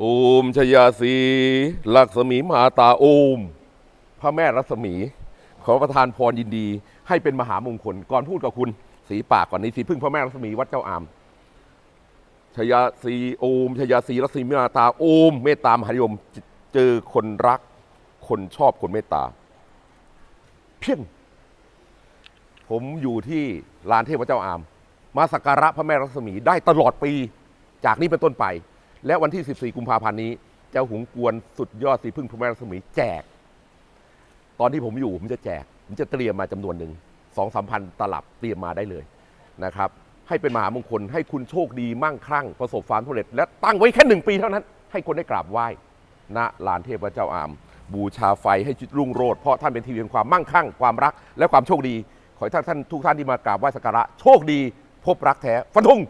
โอมชยาสีลักษมีมหาตาโอม พระแม่รัศมี ขอประทานพรยินดี ให้เป็นมหามงคล ก่อนพูดกับคุณ สีปากก่อนนี้สีพึ่งพระแม่รัศมีวัดเจ้าอามชยาสีโอมชยาสีรัศมีมหาตาโอม เมตตามหานิยมเจอคนรัก คนชอบคนเมตตา เพียงผมอยู่ที่ลานเทพเจ้าอาม มาสักการะพระแม่รัศมีได้ตลอดปี จากนี้เป็นต้นไป และวันที่ 14 กุมภาพันธ์นี้ เจ้าหุงกวนสุดยอดสีพึ่งพระแม่รัศมีแจก ตอนที่ผมอยู่ผมจะแจก ผมจะเตรียมมาจำนวนหนึ่งสองสามพันตลับเตรียมมาได้เลยนะครับ ให้เป็นมหามงคลให้คุณโชคดีมั่งคั่ง ประสบความสำเร็จ และตั้งไว้แค่หนึ่งปีเท่านั้น ให้คนได้กราบไหว้ณลานเทพเจ้าอาม บูชาไฟให้จิตรุ่งโรจน์เพราะท่านเป็นทีวีแห่งความมั่งคั่ง ความรักและความโชคดี ขอให้ท่านทุกท่านที่มากราบไหว้สักการะโชคดี พบรักแท้ฟันธง